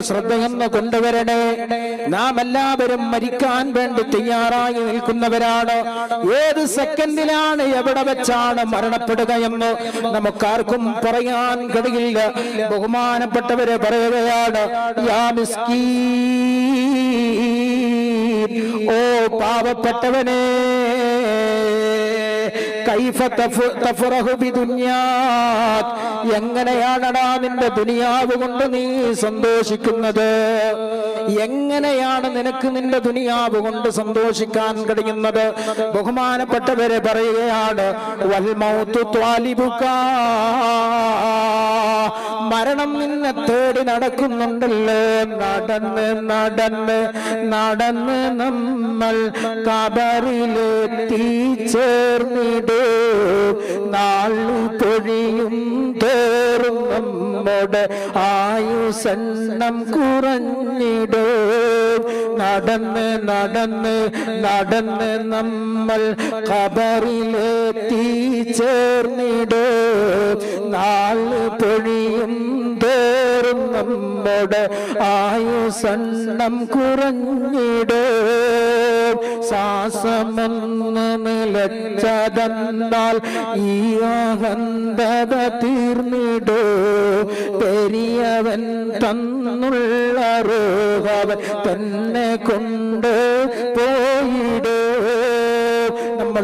ശ്രദ്ധയെന്ന് കൊണ്ടുവരണേ നാം എല്ലാവരും മരിക്കാൻ വേണ്ടി തയ്യാറായി നിൽക്കുന്നവരാണ്. ഏത് സെക്കൻഡിലാണ് എവിടെ വെച്ചാണ് മരണപ്പെടുകയെന്ന് നമുക്കാർക്കും പറയാൻ കഴിയില്ല. ബഹുമാനപ്പെട്ടവരെ പറയുകയാണ് ഓ പാവപ്പെട്ടവനെ എങ്ങനെയാണടാ നിന്റെ ദുനിയാവ് കൊണ്ട് നീ സന്തോഷിക്കുന്നത്? എങ്ങനെയാണ് നിനക്ക് നിന്റെ ദുനിയാവ് കൊണ്ട് സന്തോഷിക്കാൻ കഴിയുന്നത്? ബഹുമാനപ്പെട്ടവരെ പറയുകയാണ് വൽമൗത്തു ത്വാലിബുക. മരണം നിന്നെ തേടി നടക്കുന്നുണ്ടല്ലോ. നടന്ന് നടന്ന് നടന്ന് നമ്മൾ കബറിലെത്തി ചേർന്നിടേ. നാളു പൊഴിയും തേറും നമ്മുടെ ആയുസെണ്ണം കുറഞ്ഞിടേ. നടന്ന് നടന്ന് നടന്ന് നമ്മൾ കബറിലെത്തി ചേർന്നിടേ. നാൾ പൊഴിയും നമ്മുടെ ആയുസണ്ണം കുറഞ്ഞിടൂ. ശ്വാസമെന്ന് നിലച്ചതെന്നാൽ ഈ അഹന്തത തീർന്നിടൂ. പെരിയവൻ തന്നുള്ള റോഹവൻ തന്നെ കൊണ്ട്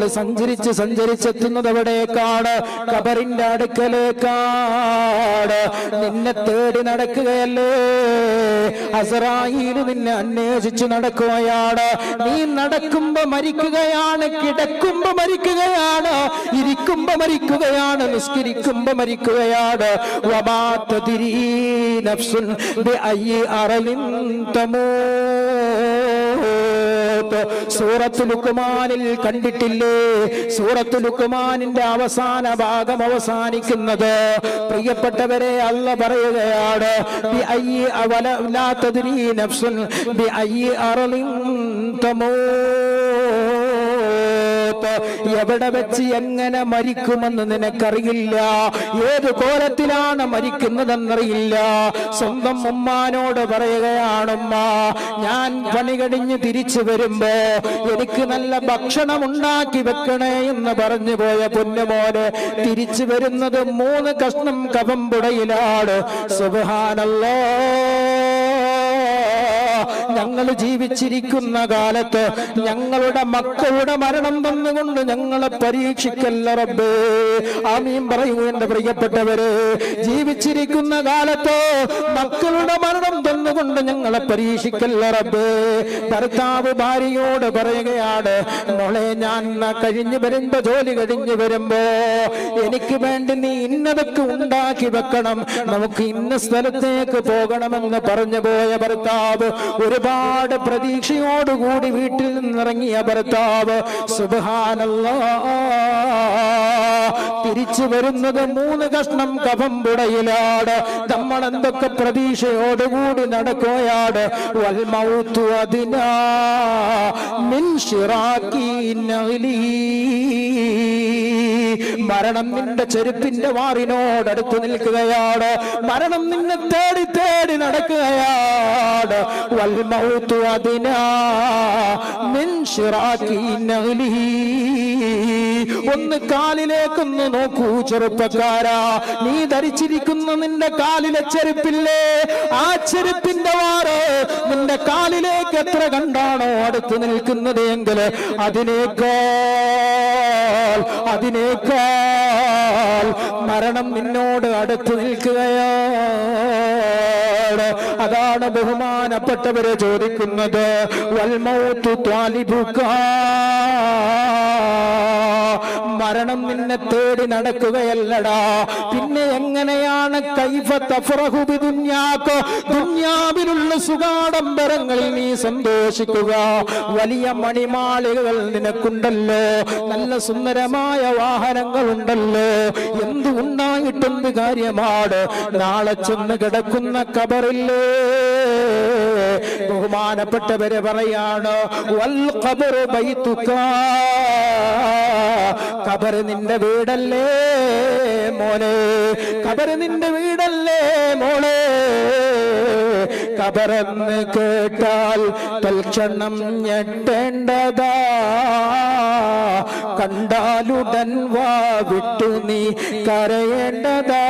സഞ്ചരിച്ച് സഞ്ചരിച്ചെത്തുന്നത് എവിടേക്കാണ്? കബറിന്റെ അടുക്കലേക്കാണ്. നിന്നെ തേടി നടക്കുകയല്ലേ? അസറായിൽ നിന്നെ അന്വേഷിച്ചു നടക്കുകയാണ്. നീ നടക്കുമ്പോ മരിക്കുകയാണ് കിടക്കുമ്പോ മരിക്കുകയാണ് ഇരിക്കുമ്പോ മരിക്കുകയാണ് നിസ്കരിക്കുമ്പോ മരിക്കുകയാണ്. വമാത്ത തിരീ നഫ്സുൻ ബിഅയ്യി അറലിൻ തമൂത്ത് സൂറത്ത് ലുക്കുമാനിൽ കണ്ടിട്ടില്ലേ? സൂറത്ത് ലുക്കുമാനിന്റെ അവസാന ഭാഗം അവസാനിക്കുന്നത്. പ്രിയപ്പെട്ടവരെ അല്ല പറയുകയാണ് നഫ്സുൻ ബി അയ്യി അറളിൻ തമൂത്ത് എവിടെ വെച്ച് എങ്ങനെ മരിക്കുമെന്ന് നിനക്കറിയില്ല? ഏത് കോലത്തിലാണ് മരിക്കുന്നതെന്നറിയില്ല. സ്വന്തം ഉമ്മാനോട് പറയുകയാണുമ്മ ഞാൻ പണി കഴിഞ്ഞ് തിരിച്ചു വരുമ്പോ എനിക്ക് നല്ല ഭക്ഷണം ഉണ്ടാക്കി വെക്കണേ എന്ന് പറഞ്ഞു പോയ പൊന്നുമോന് തിരിച്ചു വരുന്നത് മൂന്ന് കഷ്ണം കവമ്പുടയിലാണ്. സുബാനല്ലോ ഞങ്ങൾ ജീവിച്ചിരിക്കുന്ന കാലത്ത് ഞങ്ങളുടെ മക്കളുടെ മരണം തന്നുകൊണ്ട് ഞങ്ങളെ പരീക്ഷിക്കല്ല റബ്ബേ. ആമീൻ പറയൂ എന്റെ പ്രിയപ്പെട്ടവര്. ജീവിച്ചിരിക്കുന്ന കാലത്ത് മക്കളുടെ മരണം തന്നുകൊണ്ട് ഞങ്ങളെ പരീക്ഷിക്കല്ല റബ്ബേ. ഭർത്താവ് ഭാര്യയോട് പറയുകയാണ് മോളെ ഞാൻ കഴിഞ്ഞു വരുമ്പോ ജോലി കഴിഞ്ഞു വരുമ്പോ എനിക്ക് വേണ്ടി നീ ഇന്നതൊക്കെ ഉണ്ടാക്കി വെക്കണം. നമുക്ക് ഇന്ന സ്ഥലത്തേക്ക് പോകണമെന്ന് പറഞ്ഞു പോയ ഭർത്താവ് ഒരുപാട് പ്രതീക്ഷയോടുകൂടി വീട്ടിൽ നിന്നിറങ്ങിയ ഭർത്താവ് സുബാനല്ല തിരിച്ചു വരുന്നത് മൂന്ന് കഷ്ണം കഫമ്പുടയിലാണ് നമ്മൾ എന്തൊക്കെ പ്രതീക്ഷയോടുകൂടി നടക്കുകയാണ്. വൽമൗത്തു അതിനാ മിൻ. മരണം നിന്റെ ചെരുപ്പിന്റെ വാറിനോടടുത്ത് നിൽക്കുകയാണ്. മരണം നിന്നെ തേടി തേടി നടക്കുകയാണ്. വൽമൗത്തു അതിനാ മിൻ شراك നഗ്ലി. ഒന്ന് കാലിലേക്കൊന്ന് നോക്കൂ ചെറുപ്പക്കാരാ. നീ ധരിച്ചിരിക്കുന്ന നിന്റെ കാലിലെ ചെരുപ്പില്ലേ? ആ ചെരുപ്പിന്റെ വാറ് നിന്റെ കാലിലേക്ക് എത്ര കണ്ടാണോ അടുത്ത് നിൽക്കുന്നത് എങ്കിൽ അതിനേക്കാൾ അതിനേക്കാൾ മരണം നിന്നോട് അടുത്ത് നിൽക്കുകയാണ് അതാണ് ബഹുമാനപ്പെട്ടവരെ ചോദിക്കുന്നത്. മരണം നിന്നെ തേടി നടക്കുകയല്ലടാ. പിന്നെ എങ്ങനെയാണ് ദുന്യാവിലുള്ള സുഖാഡംബരങ്ങളിൽ നീ സന്തോഷിക്കുക. വലിയ മണിമാളികകൾ നിനക്കുണ്ടല്ലോ. നല്ല സുന്ദരമായ വാഹനങ്ങൾ ഉണ്ടല്ലോ ഉണ്ടായിട്ടെന്ത് കാര്യമാണ്. നാളെ ചെന്ന് കിടക്കുന്ന കബറില്ലേ ബഹുമാനപ്പെട്ടവരെ പറയാണ് വൽ കബറ് നിന്റെ വീടല്ലേ മോനെ? കബറ് നിന്റെ വീടല്ലേ മോളെ? കബറന്ന് കേട്ടാൽ തൽക്ഷണം ഞെട്ടേണ്ടതാ. കണ്ടാലുടൻ വാ വിട്ടു നീ കരയേണ്ടതാ.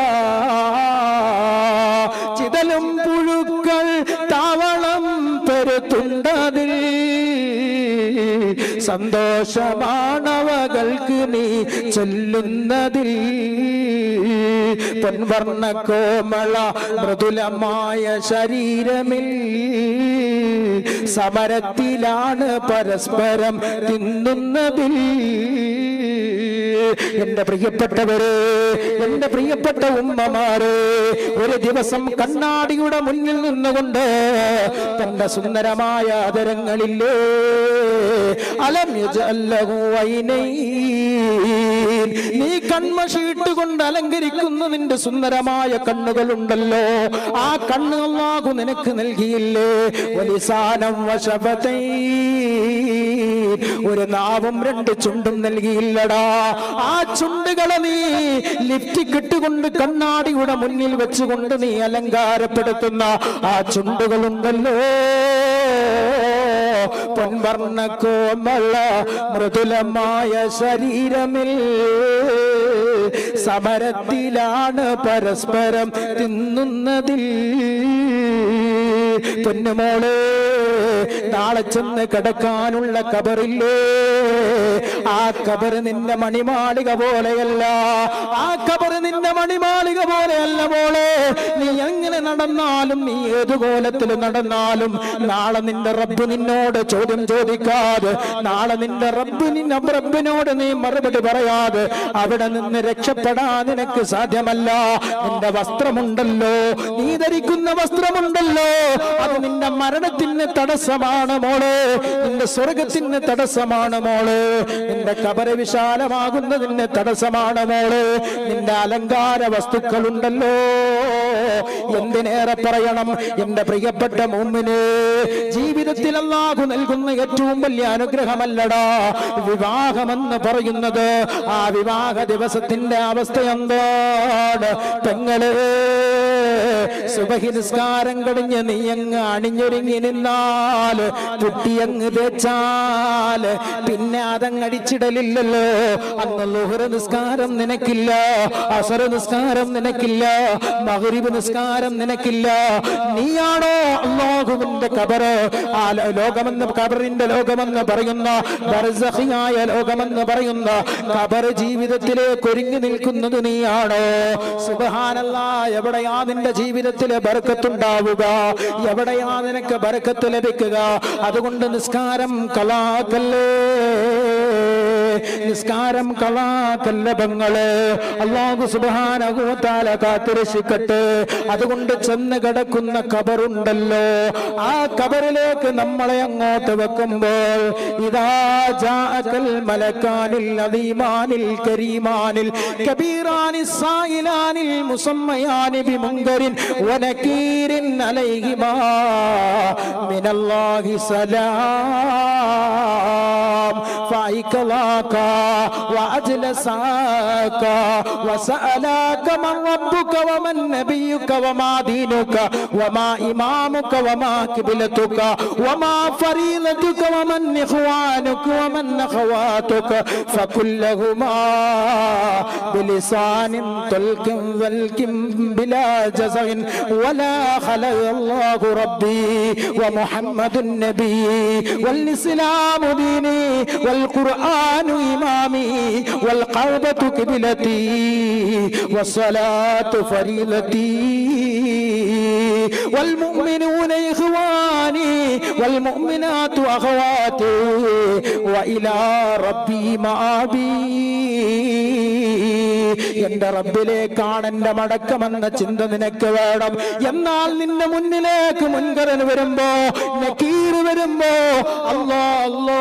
ചിതലും പുഴുക്കൾ താവളം പെരുത്തുണ്ടതിൽ സന്തോഷമാണവകൾക്ക് നീ ചൊല്ലുന്നതിൽ. പൊൻവർണ കോമള മൃദുലമായ ശരീരമിൽ സമരത്തിലാണ് പരസ്പരം തിന്നുന്നതിൽ. എന്റെ പ്രിയപ്പെട്ടവരെ എന്റെ പ്രിയപ്പെട്ട ഉമ്മമാരെ ഒരു ദിവസം കണ്ണാടിയുടെ മുന്നിൽ നിന്നുകൊണ്ട് തന്റെ സുന്ദരമായ ആദരങ്ങളില്ലേ അലം. നീ കൺമഷിയിട്ട് കൊണ്ട് അലങ്കരിക്കുന്ന നിന്റെ സുന്ദരമായ കണ്ണുകളുണ്ടല്ലോ. ആ കണ്ണുകളാകു നിനക്ക് നൽകിയില്ലേ. വലിസാനം വശപതൈ. ഒരു നാവും രണ്ട് ചുണ്ടും നൽകിയില്ലടാ. ആ ചുണ്ടുകളെ നീ ലിഫ്റ്റ് കിട്ടുകൊണ്ട് കണ്ണാടിയുടെ മുന്നിൽ വെച്ചുകൊണ്ട് നീ അലങ്കാരപ്പെടുത്തുന്ന ആ ചുണ്ടുകളുണ്ടല്ലോ. പൊൻവർണ കോമള മൃദുലമായ ശരീരമിൽ സമരത്തിലാണ് പരസ്പരം തിന്നുന്നതിൽ. പൊന്നുമോളെ നാളെ ചെന്ന് കിടക്കാനുള്ള കബറില്ലേ? ആ കബറ് നിന്റെ മണിമാളിക പോലെയല്ല. ആ കബറ് നിന്റെ മണിമാളിക പോലെയല്ല മോളെ. നീ എങ്ങനെ നടന്നാലും നീ ഏത് കോലത്തിൽ നടന്നാലും നാളെ നിന്റെ റബ്ബ് നിന്നോട് ചോദ്യം ചോദിക്കാതെ നാളെ നിന്റെ റബ്ബ് നിന്നെ റബ്ബിനോട് നീ മറുപടി പറയാതെ അവിടെ നിന്ന് രക്ഷപ്പെടാൻ നിനക്ക് സാധ്യമല്ല. നിന്റെ വസ്ത്രമുണ്ടല്ലോ. നീ ധരിക്കുന്ന വസ്ത്രമുണ്ടല്ലോ. അത് നിന്റെ മരണത്തിന് തടസ്സമാണ് മോളെ. നിന്റെ സ്വർഗത്തിന് തടസ്സമാണ് മോൾ. നിന്റെ കബര വിശാലമാകുന്നതിന് തടസ്സമാണ് മോൾ. നിന്റെ അലങ്കാര വസ്തുക്കളുണ്ടല്ലോ. എന്തിനേറെ പറയണം എന്റെ പ്രിയപ്പെട്ട മുമ്പിന് ജീവിതത്തിൽ അല്ലാഹു നൽകുന്ന ഏറ്റവും വലിയ അനുഗ്രഹമല്ലടാ. വിവാഹമെന്ന് പറയുന്നത് ആ വിവാഹ ദിവസത്തിന്റെ അവസ്ഥ എന്താണ്? പെങ്ങൾ സുബഹി കടിഞ്ഞ് നീ അങ്ങ് അണിഞ്ഞൊരുങ്ങി നിന്നാൽ കുട്ടിയങ്ങ് തേച്ചാൽ പിന്നെ അതങ്ങടിച്ചിടലില്ലല്ലോ. അന്ന് ലോഹര നിസ്കാരം നിനക്കില്ല അസറ നിസ്കാരം നിനക്കില്ല മഹരിബ് നിസ്കാരം നിനക്കില്ല. നീയാണോ അള്ളാഹുവിന്റെ കബറ് ആ ലോകമെന്ന് കബറിന്റെ ലോകമെന്ന് പറയുന്ന ബർസഹിയായ ലോകമെന്ന് പറയുന്ന കബർ ജീവിതത്തിലേക്ക് കൊരിഞ്ഞു നിൽക്കുന്നത് നീയാണോ? സുബഹാനല്ല എവിടെയാ നിന്റെ ജീവിതത്തിലെ ബർക്കത്തുണ്ടാവുക? എവിടെയാ നിനക്ക് ബർക്കത്ത് ലഭിക്കുക? അതുകൊണ്ട് നിസ്കാരം കലാക്കല്ലേ നിസ്കാരം കളാക്കല്ല പെങ്ങൾ അള്ളാഹു സുബാനകൂത്താല കാത്തിരശിക്കട്ടെ അതുകൊണ്ട് ചെന്ന് കിടക്കുന്ന കബറുണ്ടല്ലോ ആ കബറിലേക്ക് നമ്മളെ അങ്ങോട്ട് വെക്കുമ്പോൾ ഇതാ കരീമാനിൽ കബീറാനി സായിലാനിൽ അലൈഹിമാ മിനല്ലാഹി സലാം. فأيكلاك وأجلساك وسألاك من ربك ومن نبيك وما دينك وما إمامك وما قبلتك وما فريضتك ومن إخوانك ومن أخواتك فكلهما بلسان طلق ذلك بلا جزع ولا خلق الله ربي ومحمد النبي والإسلام ديني والقرآن إمامي والقربة قبلتي والصلاة فريضتي والمؤمنون إخواني والمؤمنات أخواتي وإلى ربي مآبي എന്റെ റബ്ബിലേക്കാണ് എന്റെ മടക്കമെന്ന ചിന്ത നിനക്ക് വേണം എന്നാൽ നിന്റെ മുന്നിലേക്ക് മുൻകരൻ വരുമ്പോ നക്കീർ വരുമ്പോ അല്ലാ അല്ലാ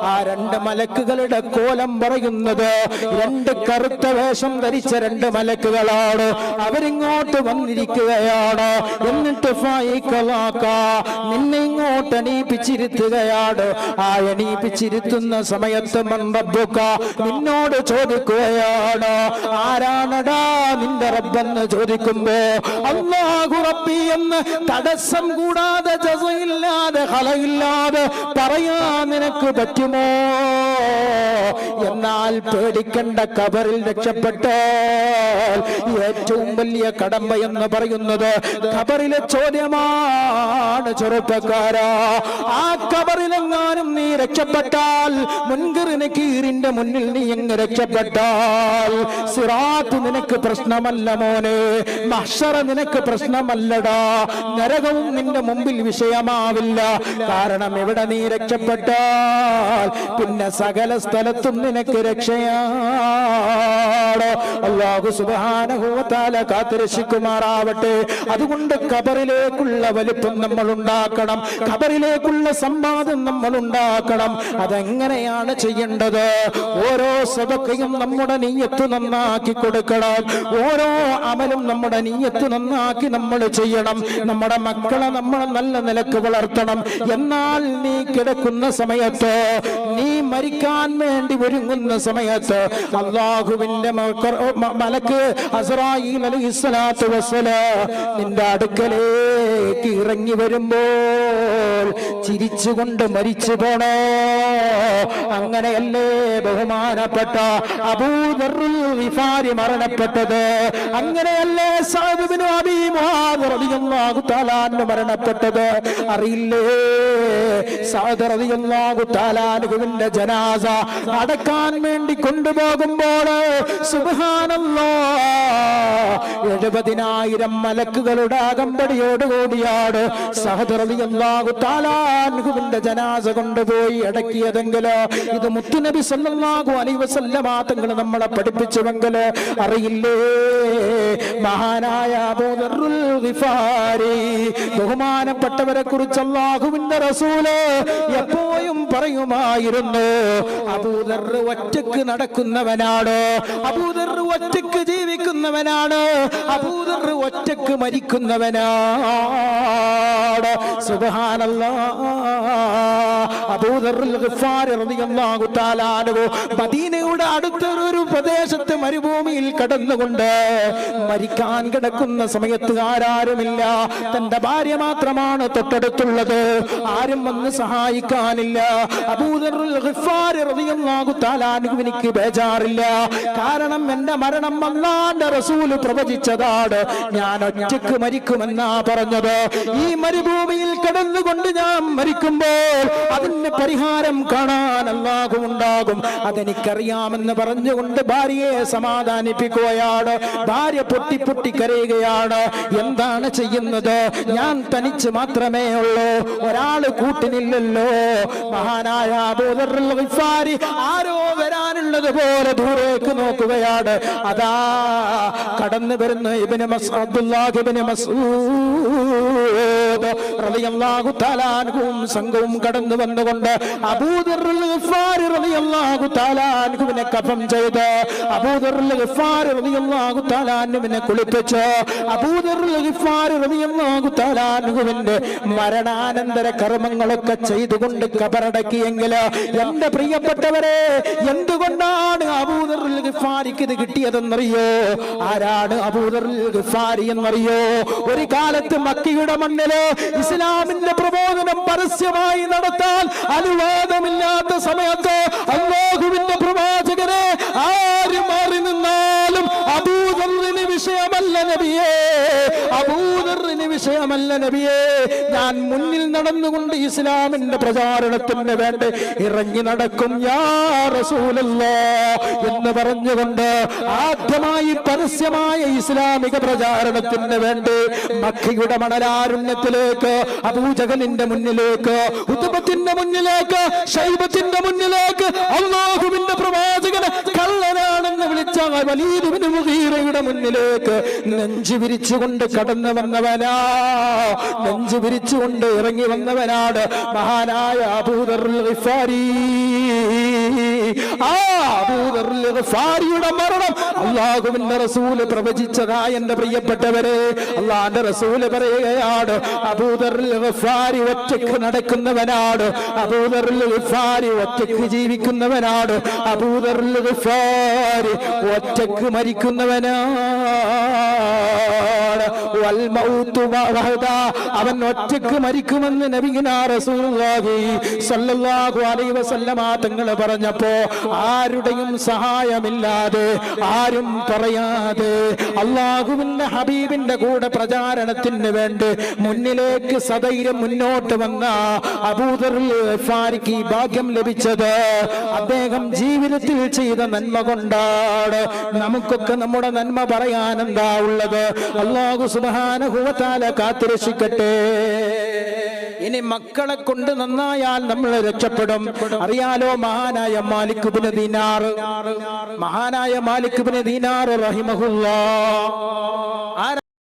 ആ രണ്ട് മലക്കുകളുടെ കോലം പറയുന്നത് രണ്ട് കറുത്ത വേഷം ധരിച്ച രണ്ട് മലക്കുകളാണ്. അവരിങ്ങോട്ട് വന്നിരിക്കുകയാണ്. എന്നിട്ട് നിന്നെ ഇങ്ങോട്ട് അണീപ്പിച്ചിരുത്തുകയാണ് ആ എണീപ്പിച്ചിരുത്തുന്ന സമയത്ത് മണ്ടബുക്ക നിന്നോട് ചോദിക്കുകയാണ് ആരാണടാ നിന്റെ റബ്ബെന്ന് ചോദിക്കുമ്പോ? റബ്ബി എന്ന് തടസ്സം കൂടാതെ ജസയില്ലാതെ ഹലയില്ലാതെ പറയാൻ നിനക്ക് more. എന്നാൽ പേടിക്കേണ്ട കബറിൽ രക്ഷപ്പെട്ടാൽ ഏറ്റവും വലിയ കടമ്പ എന്ന് പറയുന്നത് കബറിലെ ചോദ്യമാണ് ചെറുപ്പക്കാരാ. ആ കബറിലെങ്ങാനും നീ രക്ഷപ്പെട്ടാൽ മുൻകറിന് കീറിന്റെ മുന്നിൽ നീ എങ്ങ് രക്ഷപ്പെട്ടാൽ സിറാത്ത് നിനക്ക് പ്രശ്നമല്ല മോനെ മഷറ നിനക്ക് പ്രശ്നമല്ലടാ. നരകവും നിന്റെ മുമ്പിൽ വിഷയമാവില്ല. കാരണം എവിടെ നീ രക്ഷപ്പെട്ടാൽ പിന്നെ സകല സ്ഥലത്തും നിനക്ക് രക്ഷയാണ് അള്ളാഹു സുബാനഹുവത്താല കാത്തുരക്ഷിക്കുമാറാവട്ടെ. അതുകൊണ്ട് കബറിലേക്കുള്ള വലിപ്പം നമ്മൾ ഉണ്ടാക്കണം. കബറിലേക്കുള്ള സംവാദം നമ്മൾ ഉണ്ടാക്കണം. അതെങ്ങനെയാണ് ചെയ്യേണ്ടത്? ഓരോ സദക്കയും നമ്മുടെ നീയത്ത് നന്നാക്കി കൊടുക്കണം. ഓരോ അമലും നമ്മുടെ നീയത്ത് നന്നാക്കി നമ്മൾ ചെയ്യണം. നമ്മുടെ മക്കളെ നമ്മൾ നല്ല നിലയ്ക്ക് വളർത്തണം. എന്നാൽ നീ കിടക്കുന്ന സമയത്ത് നീ മരിക്കാൻ വേണ്ടി ഒരുങ്ങുന്ന സമയത്ത് അള്ളാഹുവിന്റെ മലക്ക് നിന്റെ അടുക്കലേക്ക് ഇറങ്ങി വരുമ്പോൾ ചിരിച്ചുകൊണ്ട് മരിച്ചു പോണോ? അങ്ങനെയല്ലേ ബഹുമാനപ്പെട്ട അബൂദറുൽ വിഫാരി മരണപ്പെട്ടത്. അങ്ങനെയല്ലേ താലാന് മരണപ്പെട്ടത്. അറിയില്ലേ? സാദറിയാഹു താലാനുവിന്റെ ജനാസ നടക്കാൻ വേണ്ടി കൊണ്ടുപോകുമ്പോൾ എഴുപതിനായിരം മലക്കുകളുടെ അകമ്പടിയോടുകൂടിയാണ് സഹദറിയാഹു താലാനുവിന്റെ ജനാസ കൊണ്ടുപോയി അടക്കിയതെങ്കിൽ ഇത് മുത്തുനബി സല്ലല്ലാഹു അലൈഹി വസല്ലമ തങ്ങൾ നമ്മളെ പഠിപ്പിച്ചുവെങ്കിൽ അറിയില്ലേ? മഹാനായ ബഹുമാനപ്പെട്ടവരെ കുറിച്ച് അള്ളാഹുവിന്റെ റസൂൽ എപ്പോഴും പറയുമായിരുന്നു. അബൂദർ ഒറ്റയ്ക്ക് നടക്കുന്നവനാണ്? അബൂദർ ഒറ്റയ്ക്ക് ജീവിക്കുന്നവനാണ്? അബൂദർ ഒറ്റയ്ക്ക് മരിക്കുന്നവനാണ്? സുബഹാനല്ല. മദീനയുടെ അടുത്ത ഒരു പ്രദേശത്ത് മരുഭൂമിയിൽ കടന്നുകൊണ്ട് മരിക്കാൻ കിടക്കുന്ന സമയത്ത് ആരാരുമില്ല. തന്റെ ഭാര്യ മാത്രമാണ് തൊട്ടടുത്തുള്ളത്. ആരും വന്ന് സഹായിക്കാനില്ല. അബൂദറുൽ എനിക്ക് ബേജാറില്ല. കാരണം എന്റെ മരണം അല്ലാന്റെ റസൂൽ പ്രവചിച്ചതാണ്. ഞാൻ ഒറ്റയ്ക്ക് മരിക്കുമെന്നാ പറഞ്ഞത്. ഈ മരുഭൂമിയിൽ കിടന്നുകൊണ്ട് ഞാൻ മരിക്കുമ്പോൾ അതിന് പരിഹാരം കാണാൻ അല്ലാഹു ഉണ്ടാകും. അതെനിക്കറിയാമെന്ന് പറഞ്ഞുകൊണ്ട് ഭാര്യയെ സമാധാനിപ്പിക്കുകയാണ്. ഭാര്യ പൊട്ടി പൊട്ടി കരയുകയാണ്. എന്താണ് ചെയ്യുന്നത്? ഞാൻ തനിച്ച് മാത്രമേ ഉള്ളൂ. ഒരാൾ കൂട്ടിനില്ലല്ലോ. മഹാനായ ഗിഫാരി ആരോ വരാനുള്ളത് പോലെ ദൂരേക്ക് നോക്കുകയാണ്. അതാ കടന്നു വരുന്ന ഇബിന് അബ്ദുല്ലാഹിബിന് റളിയല്ലാഹു സംഘവും കടന്നു വന്നുകൊണ്ട് റളിയല്ലാഹു കഫം റളിയല്ലാഹു റളിയല്ലാഹു മരണാനന്തര കർമ്മങ്ങളൊക്കെ ചെയ്തുകൊണ്ട് കബറടക്കിയെങ്കിൽ എന്റെ പ്രിയപ്പെട്ടവരെ എന്തുകൊണ്ടാണ് അബൂദറുൽ ഗിഫാരിക്ക് ഇത് കിട്ടിയതെന്നറിയോ? ആരാണ് അബൂദറുൽ ഗിഫാരി എന്നറിയോ? ഒരു കാലത്ത് മക്കിയുടെ മണ്ണിൽ ഇസ്ലാമിന്റെ പ്രബോധനം പരസ്യമായി നടത്താൻ അനുവാദമില്ലാത്ത സമയത്ത് അള്ളാഹുവിന്റെ പ്രവാചകനെ ആരും മാറി നിന്നാലും അബൂദറിന് വിഷയമല്ല നബിയേ. അബൂദറിന് വിഷയമല്ല നബിയേ. ഞാൻ മുന്നിൽ നടന്നുകൊണ്ട് ഇസ്ലാമിന്റെ പ്രചാരണത്തിന് വേണ്ടി ഇറങ്ങി നടക്കും. യാ റസൂലല്ലാ. എന്ന് പറഞ്ഞുകൊണ്ട് ആദ്യമായി പരസ്യമായ ഇസ്ലാമിക പ്രചാരണത്തിന് വേണ്ടി മക്കയുടെ മണലാരുണ്യത്തിലേക്ക് അബൂജകലിന്റെ മുന്നിലേക്ക് ഉത്തമത്തിന്റെ മുന്നിലേക്ക് ശൈബത്തിന്റെ മുന്നിലേക്ക് അള്ളാഹുവിന്റെ പ്രവാചകനെ കള്ളനാണെന്ന് വിളിച്ച വലീദുവിന് മുഗീറയുടെ മുന്നിലേക്ക് നെഞ്ചു വിരിച്ചുകൊണ്ട് കടന്നു വന്നവനാ. നെഞ്ചു വിരിച്ചുകൊണ്ട് ഇറങ്ങി വന്നവനാണ് മഹാനായ അബൂദറുൽ ഗിഫാരി. മരണം അള്ളാഹുവിന്റെ റസൂൽ പ്രവചിച്ചതാ എന്റെ പ്രിയപ്പെട്ടവരെ. അള്ളാന്റെ റസൂൽ പറയുകയാണ് അബൂദറുൽ ഗിഫാരി ഒറ്റയ്ക്ക് നടക്കുന്നവനാണ് അബൂദറുൽ ഗിഫാരി ഒറ്റയ്ക്ക് ജീവിക്കുന്നവനാണ് അബൂദറുൽ ഗിഫാരി ഒറ്റയ്ക്ക് മരിക്കുന്നവനാണ് വഹദാ. അവൻ ഒറ്റയ്ക്ക് മരിക്കുമെന്ന് നബിഗിനാ തങ്ങൾ പറഞ്ഞപ്പോ ആരുടെയും സഹായമില്ലാതെ ആരും പറയാതെ അള്ളാഹുവിന്റെ ഹബീബിന്റെ കൂടെ പ്രചാരണത്തിന് വേണ്ടി മുന്നിലേക്ക് സധൈര്യം മുന്നോട്ട് വന്ന അബൂദർഫാരിക്ക് ഭാഗ്യം ലഭിച്ചത് അദ്ദേഹം ജീവിതത്തിൽ ചെയ്ത നന്മ കൊണ്ടാണ് നമുക്കൊക്കെ നമ്മുടെ നന്മ പറയാൻ എന്താ ഉള്ളത് അള്ളാഹു സുബാനുഭവത്താല കാത്തുരക്ഷിക്കട്ടെ. ഇനി മക്കളെ കൊണ്ട് നന്നായാൽ നമ്മൾ രക്ഷപ്പെടും. അറിയാലോ മഹാനായ മാലിക്കുബിന് ദീനാർ. മഹാനായ മാലിക്കുബിന് ദീനാർ റഹിമഹുല്ലാ.